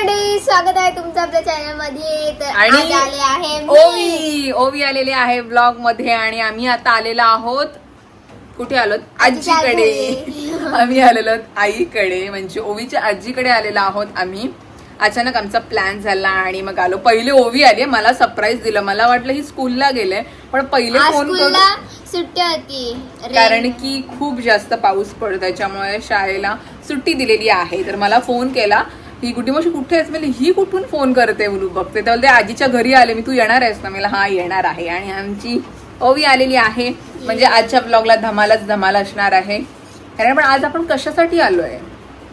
मंडळी स्वागत आहे तुमचं आपल्या चॅनलमध्ये. तर आणि आज आले आहे मी. ओवी ओवी आलेली आहे ब्लॉगमध्ये आणि आम्ही आता आलेलो आहोत. कुठे आलोत? आजीच्या आजीकडे. आम्ही आलेलो आहोत आईकडे. म्हणजे ओवीच्या आजीकडे आलेलो आहोत आम्ही. अचानक आमचा प्लॅन झाला आणि मग आलो. पहिले ओवी आली. मला सरप्राईज दिलं. मला वाटलं ही स्कूलला गेले. पण पहिले आज फोन स्कूलला करून सुट्टी होती. कारण की खूप जास्त पाऊस पडतो. त्याच्यामुळे शाळेला सुट्टी दिलेली आहे. तर मला फोन केला. ही कुठे? मग कुठे आहेस? म्हणजे ही कुठून फोन करते बोलू बघते. तर बोलते आजीच्या घरी आले मी तू येणार आहेस ना? मला हा येणार आहे. आणि आमची ओवी आलेली आहे. म्हणजे आजच्या ब्लॉगला धमालच धमाल असणार आहे. कारण पण आज आपण कशासाठी आलोय?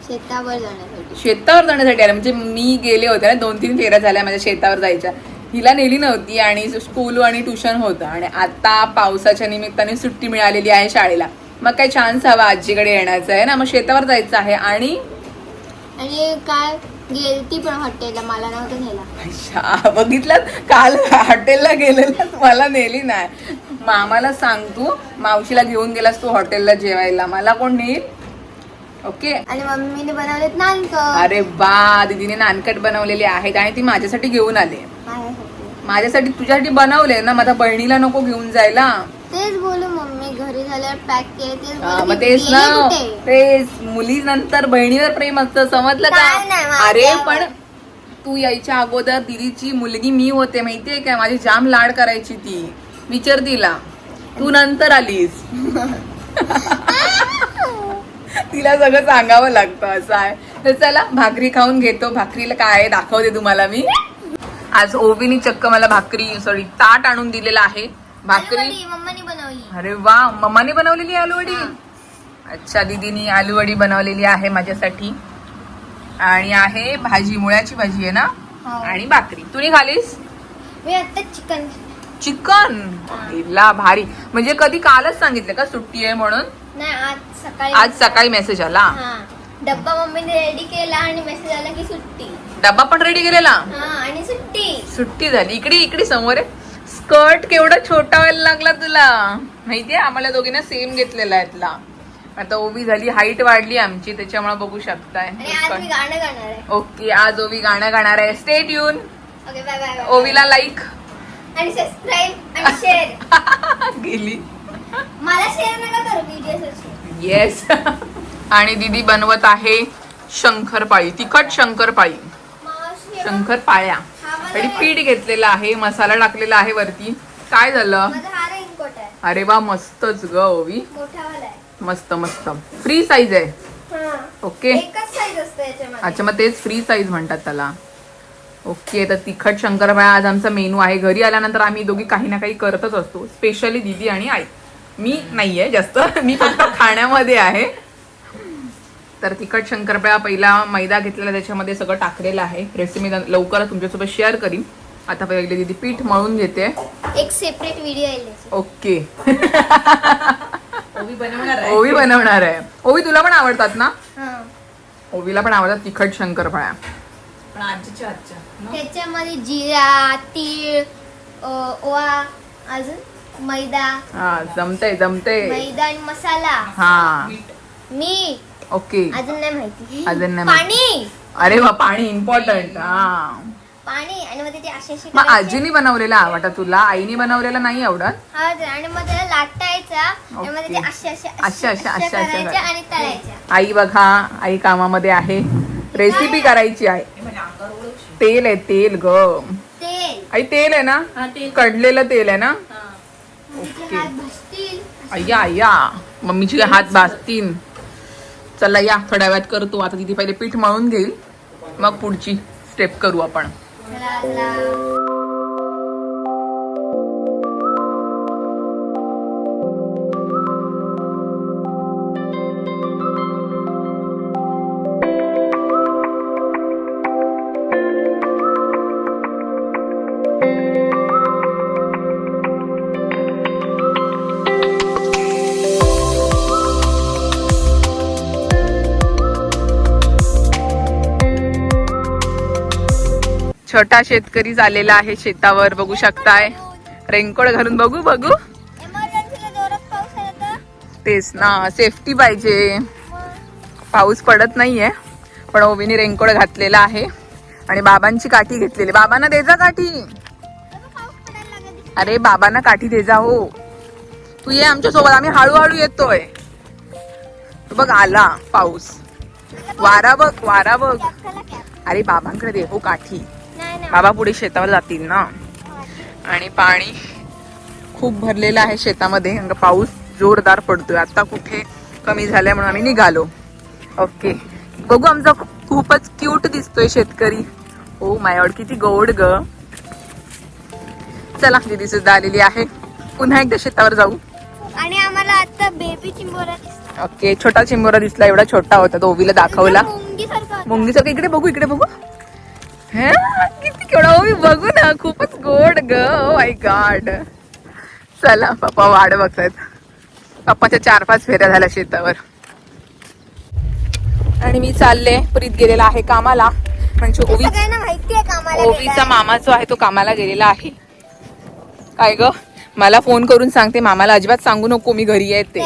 शेतावर जाण्यासाठी. शेतावर जाण्यासाठी आले म्हणजे मी गेले होते ना दोन तीन फेऱ्या झाल्या माझ्या शेतावर जायच्या. हिला नेली नव्हती आणि स्कूल आणि ट्युशन होतं. आणि आता पावसाच्या निमित्ताने सुट्टी मिळालेली आहे शाळेला. मग काय चान्स हवा आजीकडे येण्याचा आहे ना? मग शेतावर जायचं आहे. आणि आणि काय गेलती पण हॉटेलला मला नव्हतं अच्छा, बघितलं? काल हॉटेलला गेलेलास मला नेली नाही. मामाला सांग तू मावशीला घेऊन गेलास तू हॉटेलला जेवायला. मला कोण नेईल? ओके? आणि मम्मीने बनवलेत नानकर अरे बा दीदीने नानकट बनवलेली आहेत आणि ती माझ्यासाठी घेऊन आले. माझ्यासाठी तुझ्यासाठी बनवले ना माझ्या बहिणीला नको घेऊन जायला. तेच बोलू मम्मी घरी झाल्यावर पॅक केले तेच हा, बोलू, मग मी तेच गेले ना. कुठे? तेच मुली नंतर बहिणीवर प्रेम असतं समजलं काय नाही का. अरे पण तू यायच्या अगोदर दिदीची मुलगी मी होते माहितीये काय माझी जाम लाड करायची ती. विचार तिला. तू नंतर आलीस. तिला सगळं सांगावं लागतं असं आहे. तर चला भाकरी खाऊन घेतो. भाकरीला काय आहे दाखवते तुम्हाला मी. आज ओवीनी चक्क मला भाकरी सॉरी ताट आणून दिलेला आहे. भाकरी आलूवडी मम्मानी बनवली. अरे वा मम्माने बनवलेली आलूवडी? अच्छा दीदीनी आलूवडी बनवलेली आहे माझ्यासाठी. आणि आहे भाजी मुळ्याची भाजी आहे ना? हो. आणि भाकरी. तुम्ही खालीस? मी आता चिकन चिकन? इला भारी. म्हणजे कधी कालच सांगितलं का सुट्टी आहे म्हणून? नाही आज सकाळी आज सकाळी मेसेज आला. हा. डब्बा मम्मीने रेडी केला आणि मेसेज आला की सुट्टी. डब्बा पण रेडी केलेला? हा आणि सुट्टी. सुट्टी झाली. इकडे इकडे समोर आहे. स्कर्ट केवढा छोटा व्हायला लागला तुला. माहितीये आम्हाला दोघींना सेम घेतलेला आहे तुला आता ओवी झाली. हाईट वाढली आमची. त्याच्यामुळे बघू शकताय. आणि आज मी गाणं गाणार आहे. ओके आज ओवी गाणं गाणार आहे. स्टेट येऊन ओके बाय बाय ओवीला लाईक आणि सबस्क्राईब आणि शेअर गेली. मला शेअर नका करू व्हिडिओ येस आणि दीदी बनवत आहे शंकरपाळी तिखट शंकरपाळी. शंकरपाळ्या. आणि पीठ घेतलेलं आहे मसाला टाकलेला आहे वरती. काय झालं? अरे वा मस्तच ग ओवी. मस्त मस्त. फ्री साईज आहे. हा. ओके अच्छा मग तेच फ्री साईज म्हणतात त्याला. ओके तर तिखट शंकरपाळ्या आज आमचा मेनू आहे. घरी आल्यानंतर आम्ही दोघी काही ना काही करतच असतो. स्पेशली दीदी आणि आई. मी नाहीये जास्त. मी फक्त खाण्यामध्ये आहे. तर तिखट शंकरपाळ्या पहिला मैदा घेतलेला त्याच्यामध्ये सगळं टाकलेलं आहे. रेसिपी लवकरच तुमच्यासोबत शेअर करीन. आता पहिले दीदी पीठ मळून घेते. एक सेपरेट व्हिडिओ. ओके. ओवी बनवणार आहे. ओवी बनवणार आहे. ओवी तुला पण आवडतात ना? हा. ओवीला पण आवडतात तिखट शंकरपाळ्या? त्याच्यामध्ये जिरा तीळ ओवा अजून मैदा. हा जमते जमते मैदा आणि मसाला. हा. मीठ. ओके अजून नाही माहिती अजून नाही माहिती. पाणी अरे वा पाणी इम्पॉर्टंट हा पाणी आणि मग त्याची अशी अशी मग करायची. आजीनी बनवलेला आवडत तुला आईने बनवलेला नाही आवडत हा ते. आणि मग त्याला लाटायचा आणि मग ओके. त्याचे असे असे अशा- अशा- अशा- अशा करायच्या करा. आणि तळायच्या आई बघा आई कामामध्ये आहे रेसिपी करायची आहे. तेल आहे तेल ग तेल आई तेल आहे ना हा, तेल. कडलेलं तेल आहे ना ओके. हात भाजतील अय्या अय्या मम्मीची हात भाजतीन चला या थोड्या वेळात करतो आता तिथे पहिले पीठ मळून घेईल. मग पुढची स्टेप करू आपण. छोटा शेतकरी झालेला आहे शेतावर बघू शकताय. रेनकोट घालून बघू बघू. तेच ना सेफ्टी पाहिजे. पाऊस पडत नाहीये पण ओवीने रेनकोट घातलेला आहे. आणि बाबांची काठी घेतलेली. बाबांना दे जा काठी. अरे बाबांना काठी दे जा हो. तू ये आमच्यासोबत आम्ही हळूहळू येतोय. तू बघ आला पाऊस. वारा बघ वारा बघ. अरे बाबांकडे दे हो काठी. बाबा पुढे शेतावर जातील ना? आणि पाणी खूप भरलेलं आहे शेतामध्ये. पाऊस जोरदार पडतोय. आता कुठे कमी झालाय म्हणून आम्ही निघालो. ओके. बघू आमचा खूपच क्यूट दिसतोय शेतकरी. ओ मायॉड किती गोड ग. चला दीदी सुद्धा आलेली आहे. पुन्हा एकदा शेतावर जाऊ. आणि आम्हाला आता बेबी चिंबोरा ओके छोटा चिंबोरा दिसला एवढा छोटा होता तो ओवीला दाखवला. मुंगीसारखा होता. मुंगीचं इकडे बघू इकडे बघू. हे, किती केवढा ओवी बघू ना खूपच गोड ग माय गॉड चला पप्पा वाट बघतायत. पप्पाच्या चार पाच फेऱ्या झाल्या शेतावर. आणि मी चालले प्रीत गेलेला आहे कामाला. म्हणजे हे ओवी ओवीचा. मामा जो आहे तो कामाला गेलेला आहे. काय ग? मला फोन करून सांगते मामाला अजिबात सांगू नको मी घरी येते.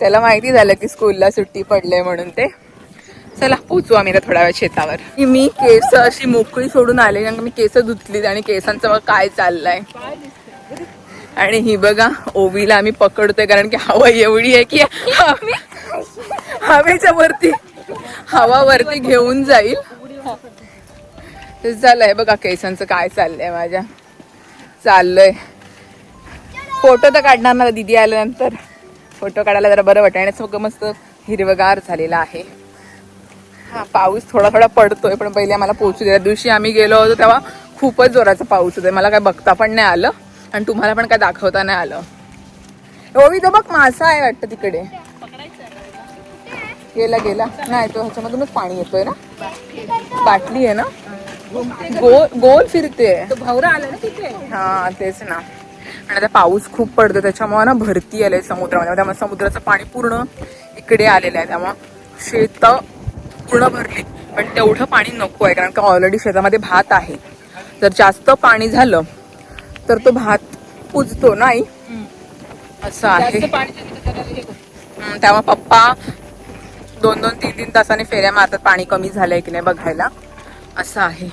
त्याला माहिती झालं. की स्कूलला सुट्टी पडले म्हणून ते. चला पोचू आम्ही आता थोड्या वेळ शेतावर. की मी केस अशी मोकळी सोडून आले कारण मी केस धुतलीत आणि केसांचं मग काय चाललंय. आणि ही बघा ओवीला आम्ही पकडतोय कारण की हवा एवढी आहे की हवेच्या वरती हवा वरती घेऊन जाईल. ते झालंय बघा केसांचं काय चाललंय माझ्या. चाललंय. फोटो तर काढणार ना दीदी आल्यानंतर. फोटो काढायला जरा बरं वाटतं आणि सगळं मस्त हिरवगार झालेला आहे. हा पाऊस थोडा थोडा पडतोय पण पहिले आम्हाला पोहोचू दे. त्या दिवशी आम्ही गेलो होतो तेव्हा खूपच जोराचा पाऊस होता मला काय बघता पण नाही आलं आणि तुम्हाला पण काय दाखवता नाही आलं. ओवी तो बघ मासा आहे वाटतं तिकडे. गेला गेला. नाही तो ह्याच्यामधूनच पाणी येतोय ना? बाटली आहे ना? गोल गोल फिरते. भवरा आला ना तिथे? हा तेच ना. आणि आता पाऊस खूप पडतो त्याच्यामुळे ना भरती आले समुद्रामध्ये. त्यामुळे समुद्राचं पाणी पूर्ण इकडे आलेलं आहे त्यामुळे शेत पूर्ण भरली. पण तेवढं पाणी नको आहे कारण का ऑलरेडी शेतामध्ये भात आहे. जर जास्त पाणी झालं तर तो भात कुजतो नाही? असं आहे. हे त्यामुळे पप्पा दोन दोन तीन तीन तासाने फेऱ्या मारतात पाणी कमी झालंय की नाही बघायला. असं आहे.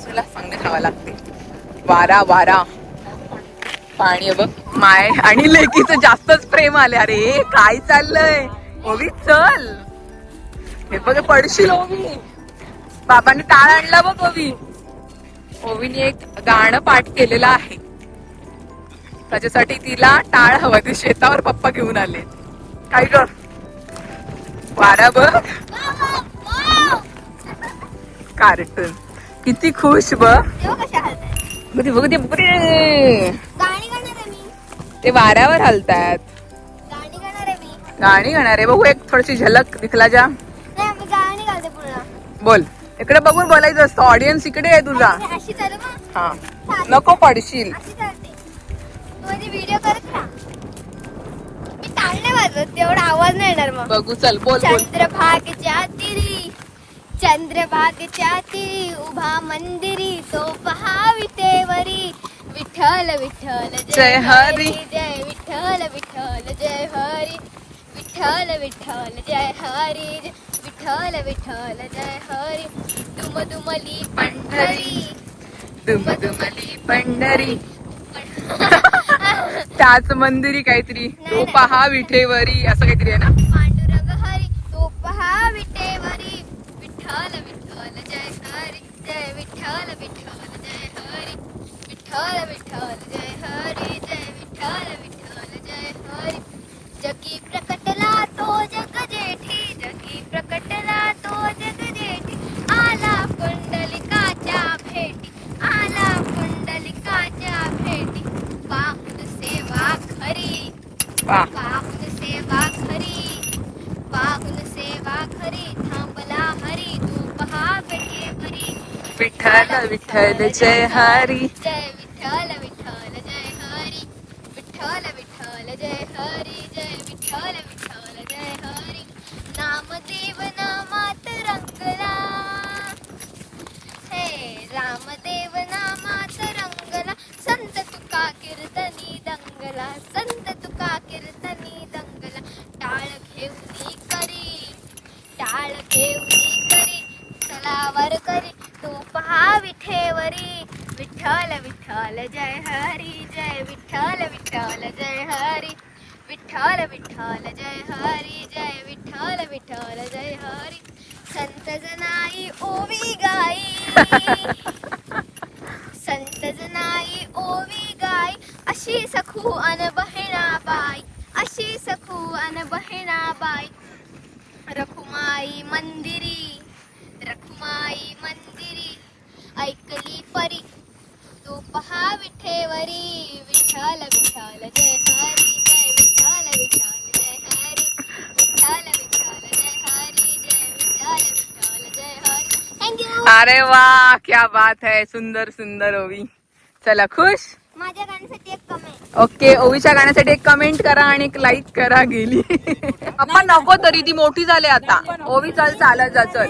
चला. चांगले खावा लागते. वारा वारा. पाणी बघ. माय आणि लेकीचं जास्तच प्रेम आले अरे काय चाललंय? ओवी चल. हे बघ पडशील ओवी. बाबांनी टाळ आणला बघ ओवी. ओवीने एक गाणं पाठ केलेलं आहे. त्याच्यासाठी तिला टाळ हवं ते शेतावर पप्पा घेऊन आले. काय ग? वारा बघ. कार्टून. किती खुश बघ. ते, वाऱ्यावर मी गाणी गाणार आहे. बघू एक थोडीशी झलक दिखला जा. बोल. इकडे बघून बोलायचं असतं. ऑडियन्स इकडे आहे तुझा. हा. नको पडशील. तेवढा आवाज नाही येणार मग. बघू चल बोल बोल. चंद्रभागेच्या तिरी. चंद्रभागेच्या तिरी. उभा मंदिरी तो पहा विटेवरी विठ्ठल विठ्ठल जय हरी. जय विठ्ठल विठ्ठल जय हरी. विठ्ठल विठ्ठल जय हरी विठ्ठल विठ्ठल जय हरी. दुम दुमली पंढरी. दुमदुमली पंढरी. त्याच मंदिरी काहीतरी. तो. पहा विठेवरी असं काहीतरी आहे ना? पांडुरंग हरी. तो पहा विटेवरी विठ्ठल विठ्ठल जय हरी. जय विठ्ठल विठ्ठल जय हरी. विठ्ठल विठ्ठल जय हरी. विठ्ठल विठ्ठल जय हरी. जय विठ्ठल विठ्ठल जय हरी. विठ्ठल विठ्ठल जय हरी जय विठ्ठल विठ्ठल जय हरी. नामदेव नामात रंगला. हे रामदेव नामात रंगला. संत तुका कीर्तनी दंगला. संत तुका कीर्तनी दंगला. टाळ घेऊन विठ्ठल विठ्ठल जय हरी जय विठ्ठल विठ्ठल जय हरी. विठ्ठल विठ्ठल जय हरी जय विठ्ठल विठ्ठल जय हरी. संत जनाई ओवी गाई. संत जनाई ओवी गाई. अशी सखू अन बहिणा बाई अशी सखू अन बहिणा बाई रखुमाई मंदिर अरे वा क्या बात है सुंदर सुंदर ओवी. चला खुश? माझ्या गाण्यासाठी एक कमेंट ओके ओवीच्या गाण्यासाठी एक कमेंट करा आणि एक लाईक करा गेली. आपण नको तरी ती मोठी झाली आता. ओवी चाल चालत जा चल.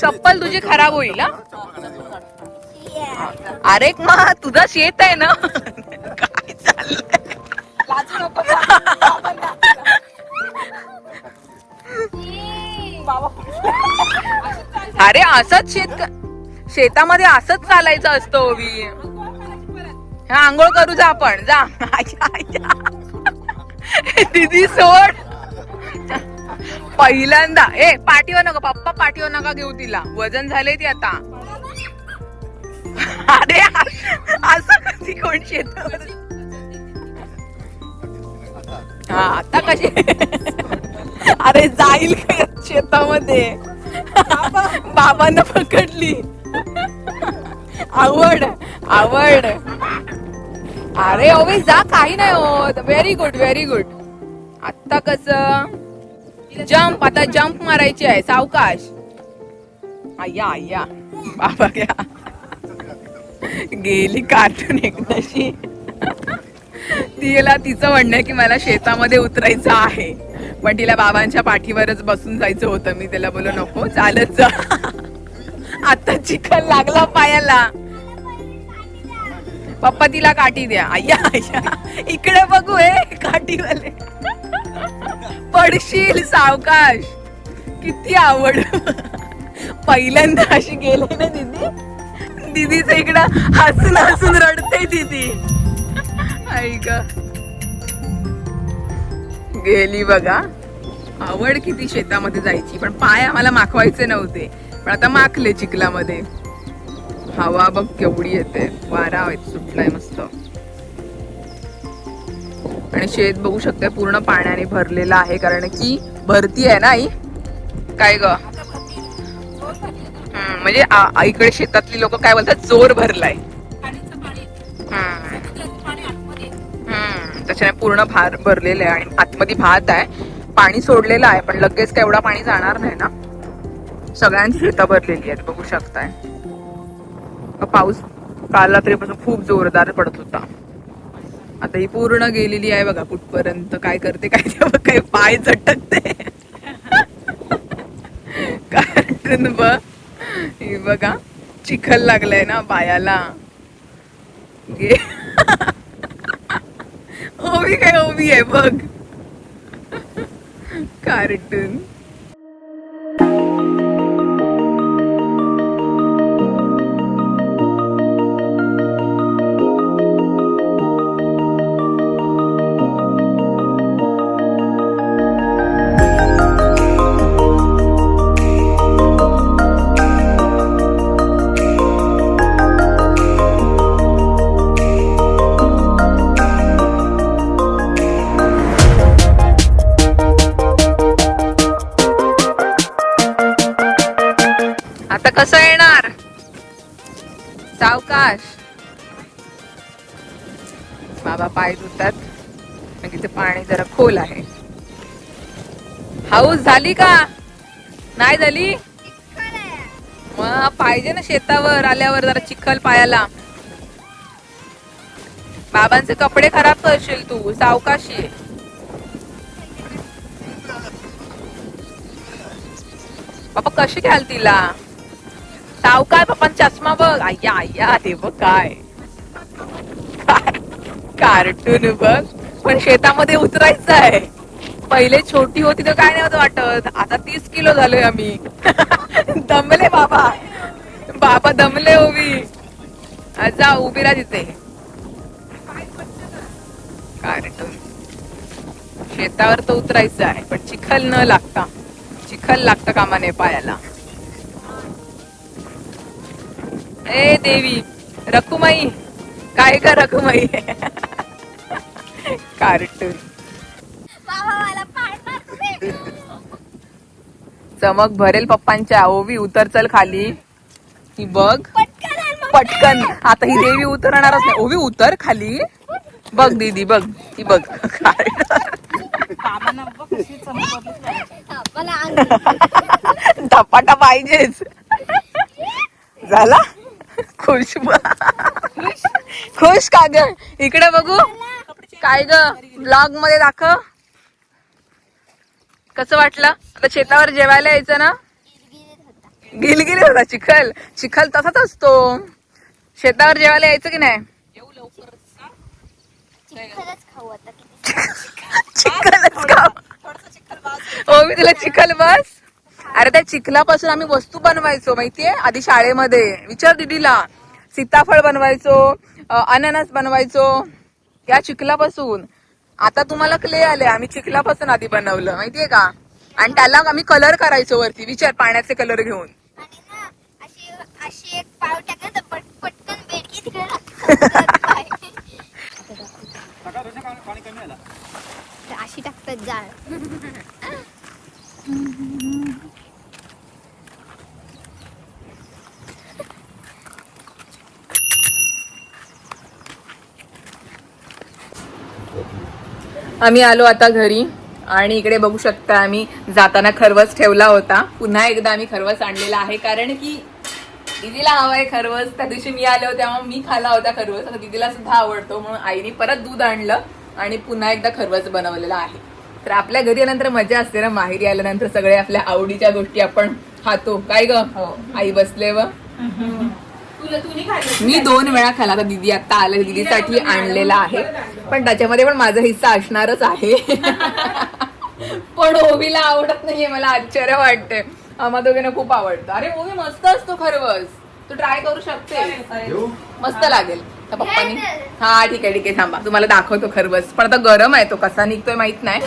चप्पल तुझी खराब होईल हा? अरे मा तुझा शेत आहे ना? काय चाललंय? लाजू नको बाबा. बाबा अरे असंच शेत शेतामध्ये असंच चालायचं असतं ओवी. हा आंघोळ करू जा आपण जा. दिदी सोड. पहिल्यांदा. ए पाठीवर नका पप्पा पाठीवर नका घेऊ तिला. वजन झाले ती आता. अरे असं कधी कोण शेत हा आता कशी अरे जाईल का शेतामध्ये? बाबांना पकडली. आवड आवड. अरे ओवी जा काही नाही होत व्हेरी गुड व्हेरी गुड आता कस? जम्प आता जम्प मारायची आहे सावकाश. आय्या आय्या बाबा घ्या. गेली कार्टून एकदाशी. तिला तिचं म्हणणं आहे की मला शेतामध्ये उतरायचं आहे. पण तिला बाबांच्या पाठीवरच बसून जायचं होतं. मी त्याला बोलो नको चालत जा. आता चिखल लागला पायाला. पप्पा तिला काठी द्या. आय्या आय्या इकडे बघू हे काठीवाले. पडशील सावकाश. किती आवड. पहिल्यांदा अशी गेले ना दीदी. दीदीच इकडं हसून हसून रडते दीदी. ऐक गेली बघा. आवड किती शेतामध्ये जायची पण पाय आम्हाला माखवायचे नव्हते. पण आता माखले चिखलामध्ये. हवा बघ केवढी येते. वारा सुटलाय मस्त. आणि शेत बघू शकते पूर्ण पाण्याने भरलेलं आहे कारण की भरती आहे ना आई? काय ग? म्हणजे इकडे शेतातली लोक काय बोलतात? जोर भरलाय. त्याच्याने पूर्ण भार भरलेलं आहे आणि आतमध्ये भात आहे. पाणी सोडलेलं आहे पण लगेच काय एवढा पाणी जाणार नाही ना? सगळ्यांची शेतं भरलेली आहेत बघू शकताय. पाऊस काल रात्रीपासून खूप जोरदार पडत होता. आता ही पूर्ण गेलेली आहे बघा कुठपर्यंत काय करते काय काय पाय झटकते. कारण बघ बघा चिखल लागलाय ना पायाला गे ओबी काय ओबी आहे? बघ. कार्टून सावकाश बाबा पाय धुतात. तिथे पाणी जरा खोल आहे. हाऊस झाली का? नाही झाली? मग पाहिजे ना शेतावर आल्यावर जरा चिखल पायाला. बाबांचे कपडे खराब करशील तू सावकाशी. बाबा कशी घ्याल तिला? सावकार पप्पा चष्मा बघ आय्या आय्या ते बघ काय? कार्टून बघ. पण शेतामध्ये उतरायचं आहे पहिले छोटी होती तर काय नव्हतं वाटत. आता तीस किलो झालोय आम्ही. दमले बाबा. बाबा दमले उभी. आज जा उभी राहा तिथे. कार्टून शेतावर तर उतरायचं आहे पण चिखल न लागता. चिखल लागतं कामाने पायाला. ए देवी रखुमाई. काय का रखुमाई? कार्टून. चमक भरेल पप्पांच्या. ओवी उतर चल खाली. ही बघ. पटकन आता ही देवी उतरणारच नाही. ओवी उतर खाली. बघ दीदी बघ. ही बघ. धपाटा पाहिजेच. झाला? खुश खुश का ग? इकडे बघू. काय ग? ब्लॉगमध्ये दाखव. कसं वाटलं? आता शेतावर जेवायला यायचं ना? गिलगिली होता चिखल. चिखल तसाच असतो. शेतावर जेवायला यायचं की नाही? चिखलच खाऊ हो मी तुला चिखल बस. अरे त्या चिखलापासून आम्ही वस्तू बनवायचो माहितीये? आधी शाळेमध्ये. विचार दिदीला. सीताफळ बनवायचो अननस बनवायचो या चिखलापासून. आता तुम्हाला क्ले आले. आम्ही चिखलापासून आधी बनवलं माहितीये का? आणि त्याला आम्ही कलर करायचो वरती. विचार पाण्याचे कलर घेऊन आणि ना अशी अशी एक पाव टाकलं तर पट पटकन बेडकी तिकडे लागतात पाय. तर अशी टाकतात जाळ आम्ही आलो आता घरी आणि इकडे बघू शकता आम्ही जाताना खरवस ठेवला होता. पुन्हा एकदा आम्ही खरवस आणलेला आहे. कारण की दीदीला हवाय खरवस. त्या दिवशी मी आले होते तेव्हा मी खाला होता खरवस. आता दीदीला सुद्धा आवडतो. म्हणून आईने परत दूध आणलं आणि पुन्हा एकदा खरवस बनवलेला आहे. तर आपल्या घरी आल्यानंतर मजा असते ना? माहेरी आल्यानंतर सगळे आपल्या आवडीच्या गोष्टी आपण खातो. काय ग? आई बसले व? मी दोन वेळा खाला आता दीदी आता आलं दीदीसाठी आणलेला आहे. पण त्याच्यामध्ये पण माझा हिस्सा असणारच आहे. पण ओवीला आवडत नाहीये मला आश्चर्य वाटते आम्हा दोघींना खूप आवडतं. अरे ओवी मस्त असतो खरवस तू ट्राय करू शकते. मस्त लागेल. पप्पानी. हा ठीक आहे ठीक आहे. थांबा. तुम्हाला दाखवतो खरवस पण आता गरम आहे तो. कसा निघतोय माहीत नाही.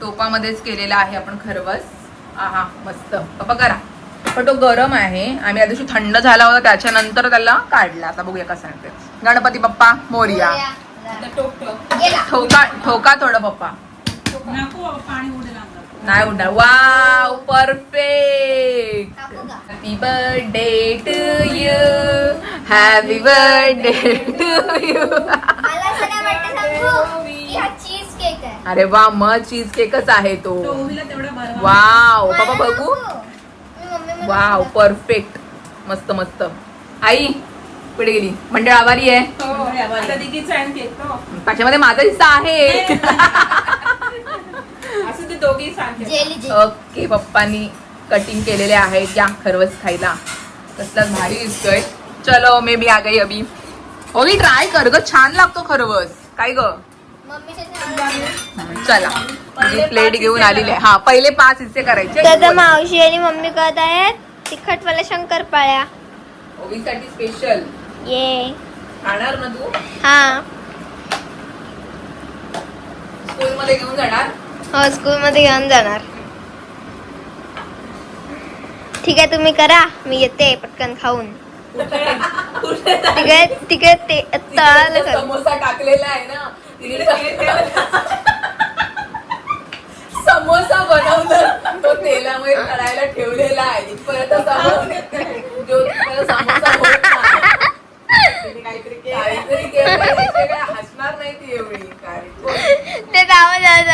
टोपामध्येच केलेला आहे आपण खरवस आहा मस्त. पप्पा करा. पण तो गरम आहे. आम्ही या दिवशी थंड झाला होता त्याच्यानंतर त्याला काढला. आता बघूया कसा निघते गणपती बाप्पा मोरिया. ठोका ठोका थोडं पप्पा नको बाबा, पाणी उडेल अंगावर. नाही उडणार. Wow perfect? Happy birthday to you happy birthday to you मला असं काय वाटतं सांगू की हा चीज केक आहे. अरे वा मग चीज केकच आहे तो. वाव. बाबा बघू. मम्मी वाव परफेक्ट मस्त मस्त. आई पुढे गेली? मंडळ आभारी आहे. हो, आहे. माझा हिस्सा आहे. असं ते दोघी सांगते जेली जेली. ओके पप्पानी कटिंग केलेले आहेत. या खरवस खायला. कसलाच भारी दिसतोय. चलो मे बी आ गई अभी. ओवी ट्राय कर ग. छान लागतो खरवस. काय ग? चला. मी प्लेट घेऊन आलेली आहे. हा पहिले पाच हिस्से करायचे. दादा मावशी आणि मम्मी करत आहेत तिखटवाल्या शंकरपाळ्या. ओवीसाठी स्पेशल ये. खाणार ना तू? हा. स्कूल मध्ये घेऊन जाणार? हो स्कूल मध्ये घेऊन जाणार. ठीक आहे तुम्ही करा. मी येते पटकन खाऊन. तिकडे तिकडे ते समोसा टाकलेला आहे ना. समोसा बनवलं. तो तेलामध्ये तळायला ठेवलेला आहे. परत जो तिकडे समोसा होत नाही. तिने काहीतरी काहीतरी केलं. तिथे काय हसणार नाही ती एवढी. काय ते आवाज आवाज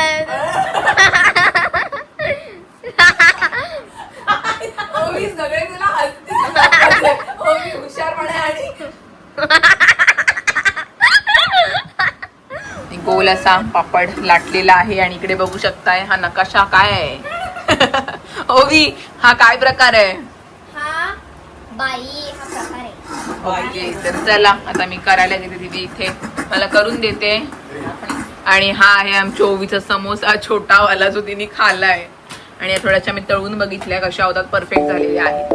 ओवी सगळे तुला हसते. ओवी हुशारपणे आणि गोल असा पापड लाटलेला आहे आणि इकडे बघू शकताय हा नकाशा काय आहे? ओवी हा काय प्रकार आहे? बाई प्रकार आहे. ओके तर चला आता मी करायला घेते तिथे इथे. मला करून देते. आणि हा आहे आमच्या ओवीचा समोसा छोटावाला जो तिने खाल्लाय. आणि या थोड्याशा मी तळून बघितल्या कशा होतात. परफेक्ट झालेल्या आहेत.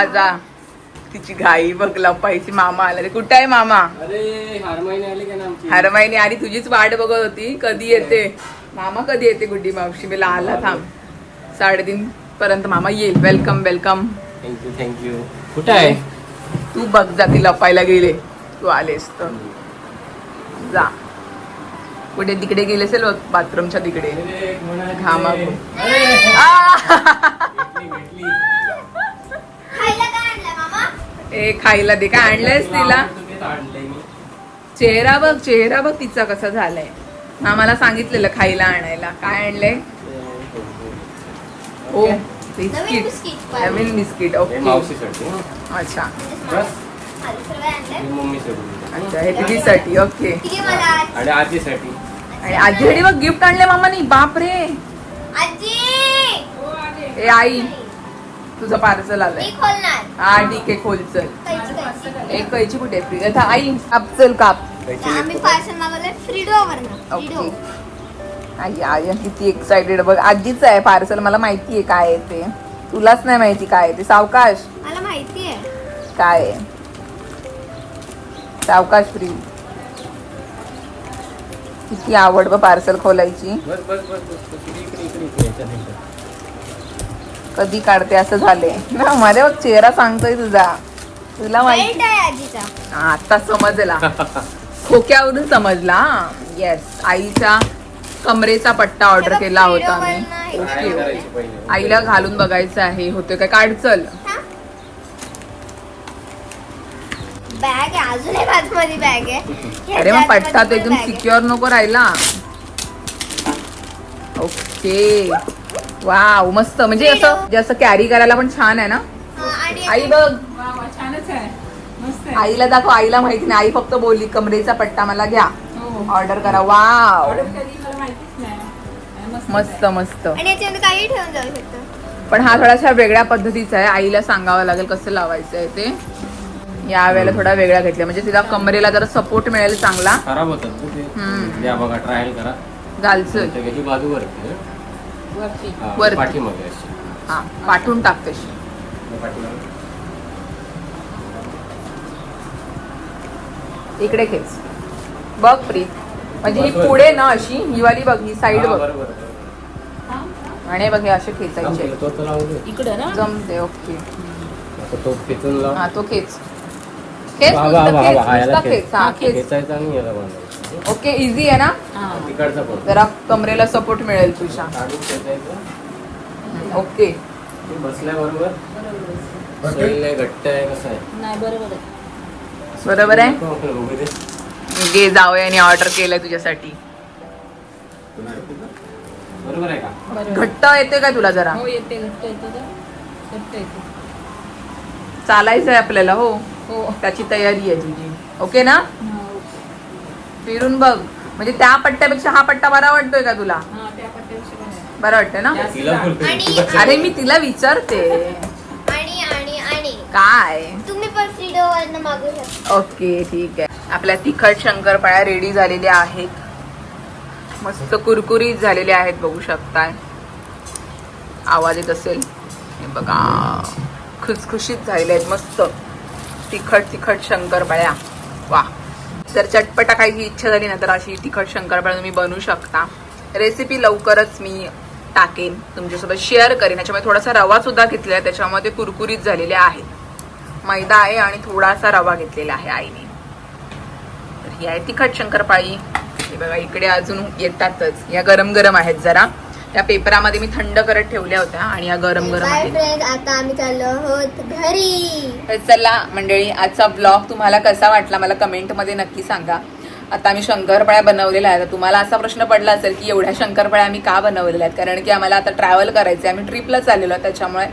जा जा तिची घाई बघ लपायची मामा आला. रे कुठं आहे मामा? अरे हर महिने आली. तुझीच वाट बघत होती. कधी येते? मामा कधी येते गुड्डी मावशी? मी आला थांब. साडेतीन पर्यंत मामा येईल. वेलकम वेलकम थँक्यू थँक्यू कुठे आहे? तू बघ जा ती लपायला गेले. तू आलेस तर. जा. कुठे? तिकडे गेले असेल बाथरूमच्या तिकडे. घामा ए खायला दे. काय आणलंयस तिला. चेहरा बघ चेहरा बघ तिचा कसा झालाय. मामाला सांगितलेलं खायला आणायला. काय आणलंय? हो बिस्किट. नवीन बिस्किट ओके. मावशीसाठी. अच्छा. अच्छा हे दीदीसाठी ओके? आणि आजीसाठी आणि आजीसाठी बघ गिफ्ट आणले मामानी. बाप रे आजी! ए आई. तुझं पार्सल आलंय. मी खोलणार. हा ठीक आहे खोल चल. एक कैची कुठे? फ्री आता आई काप चल काप. त्याची आम्ही पार्सल मागवलंय फ्रीडो वरनं ओके आई आई किती एक्साइटेड बघ आजीच आहे पार्सल. मला माहिती आहे काय आहे ते. तुलाच नाही माहिती काय आहे ते. सावकाश. मला माहिती आहे. काय आहे? सावकाश फ्री. किती आवड ब पार्सल खोलायची. बस बस बस बस. इकडे इकडे इकडे. कधी काढते असं झाले ना मध्ये बघ चेहरा सांगतोय तुझा. तुला माहिती आहे आजीचा. हा, आता समजला. खोक्यावरून समजला येस आईचा कमरेचा पट्टा ऑर्डर केला होता मी ओके. आईला घालून बघायचं आहे. होते काय? काढ चल. बॅग आहे. बॅग अरे मग पट्टा तो एकदम. सिक्युअर नको राहिला. ओके वाव मस्त. म्हणजे असं जसं कॅरी करायला पण छान आहे ना? हा, आणि आई बघ. छानच आहे. मस्त आहे. आईला दाखव आईला माहिती नाही. आई फक्त बोलली कमरेचा पट्टा मला घ्या. हो. ऑर्डर करा. वाव. ऑर्डर कधी मला माहितीच नाही. आणि मस्त मस्त मस्त. आणि याच्यामध्ये काही ठेवून जाऊ शकतो. पण हा थोडासा वेगळ्या पद्धतीचा आहे. आईला सांगावं लागेल कसं लावायचं आहे ते. या वेळेला थोडा वेगळा घेतला. म्हणजे तिला कमरेला जरा सपोर्ट मिळेल चांगला. खराब होतात ट्रायल करा. ही वरती. हं. वरची वरती. पाठीमागे अशी. पाठवून टाक तशी पाठीमागे. इकडे खेच बघ प्रीत. म्हणजे ही पुढे ना अशी ही वाली बघ ही साईड हा, बघ. बरोबर आणि बघ हे असे खेचायचे तो तर लावू दे. इकडे ना? जमते ओके. आता तो खेचून लाव. हा तो खेच. खेच वा, वा, नुसतं वा, खेच, वा, याला नुसतं खेच. हा खेच. खेचायचा आणि याला बांधायचं ओके इझी आहे ना? जरा कमरेला सपोर्ट मिळेल तुझ्या. ओके. ते बसल्याबरोबर शरीर आहे घट्ट आहे कसं आहे? नाही बरोबर आहे. दे. गे जावयाने ऑर्डर केलंय तुझ्यासाठी. बरोबर आहे का? बरोबर. घट्ट येते काय तुला जरा? हो चालायचंय आपल्याला हो. हो. त्याची तयारी आहे तुझी. ओके ना? फिरून बघ. म्हणजे त्या पट्ट्यापेक्षा हा पट्टा बरा वाटतोय का तुला? हा. बरं वाटतंय ना? जास्त तिला बोलतोय. आणि- अरे मी तिला विचारते. आणि आणि आणि. काय? तुम्ही पण फ्रीडो वरनं मागू शकता ओके ठीक आहे. आपल्या तिखट शंकरपाळ्या रेडी झालेल्या आहेत. मस्त कुरकुरीत झालेल्या आहेत बघू शकताय. आवाज येत असेल? हे बघा. खुसखुशीत झालेल्या आहेत मस्त. तिखट तिखट शंकरपाळ्या. वा. जर चटपटा खायची इच्छा झाली ना तर अशी तिखट शंकरपाळी तुम्ही बनवू शकता. रेसिपी लवकरच मी टाकेन तुमच्यासोबत शेअर करेन. याच्यामध्ये थोडासा रवा सुद्धा घेतलेला आहे. त्याच्यामध्ये कुरकुरीत झालेले आहे मैदा आहे आणि थोडासा रवा घेतलेला आहे आईने. तर ही आहे तिखट शंकरपाळी. हे बघा इकडे अजून येतातच. या गरम गरम आहेत जरा. त्या पेपरामध्ये मी थंड करत ठेवल्या होत्या आणि या गरम गरम आहेत आता आम्ही चाललो आहोत घरी. तर चला मंडळी आजचा ब्लॉग तुम्हाला कसा वाटला मला कमेंटमध्ये नक्की सांगा. आता आम्ही शंकरपाळ्या बनवलेल्या आहेत. तुम्हाला असा प्रश्न पडला असेल की एवढ्या शंकरपाळ्या आम्ही का बनवलेल्या आहेत? कारण की आम्हाला आता ट्रॅव्हल करायचं आहे आम्ही ट्रिपला चाललेलो आहे. त्याच्यामुळे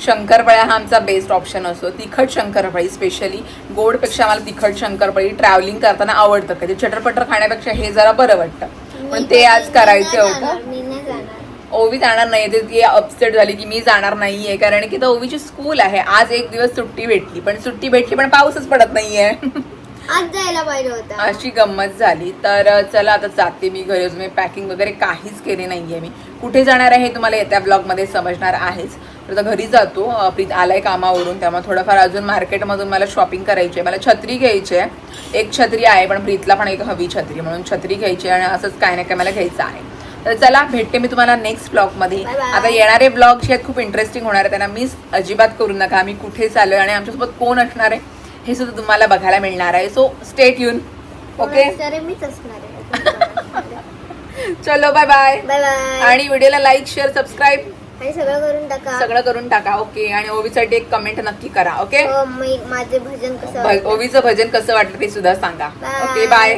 शंकरपाळ्या हा आमचा बेस्ट ऑप्शन असतो. तिखट शंकरपाळी स्पेशली गोडपेक्षा आम्हाला तिखट शंकरपाळी ट्रॅव्हलिंग करताना आवडतं. कधी चटरपटर खाण्यापेक्षा हे जरा बरं वाटतं. पण ते आज करायचं होतं. ओवी जाणार नाही ते ती अपसेट झाली की मी जाणार नाहीये. कारण की तर ओवीची स्कूल आहे. आज एक दिवस सुट्टी भेटली पण सुट्टी भेटली पण पाऊसच पडत नाहीये. आज जायला पाहिजे होता. अशी गंमत झाली. तर चला आता जाते मी घरी अजून. पॅकिंग वगैरे काहीच केली नाहीये मी. कुठे जाणार आहे हे तुम्हाला येत्या ब्लॉगमध्ये समजणार आहेच. तर आता घरी जातो. प्रीत आलाय कामावरून त्यामुळे थोडंफार अजून मार्केटमधून मला शॉपिंग करायची आहे मला छत्री घ्यायची आहे एक छत्री आहे पण प्रीतला पण एक हवी छत्री म्हणून छत्री घ्यायची आहे आणि असंच काय ना काय मला घ्यायचं आहे. तर चला भेटते मी तुम्हाला नेक्स्ट ब्लॉगमध्ये. आता येणारे ब्लॉग जे आहेत खूप इंटरेस्टिंग होणार आहे त्यांना मिस अजिबात करू नका. आम्ही कुठे चाललोय आणि आमच्यासोबत कोण असणार आहे हे सुद्धा तुम्हाला बघायला मिळणार आहे. सो स्टेट युन ओके आहे. चलो बाय बाय आणि व्हिडिओला लाईक शेअर सबस्क्राईब आणि सगळं करून टाका. सगळं करून टाका ओके आणि ओवीसाठी एक कमेंट नक्की करा ओके हो, माझे भजन कसं? ओवीचं भजन कसं वाटलं ते सुद्धा सांगा. Okay bye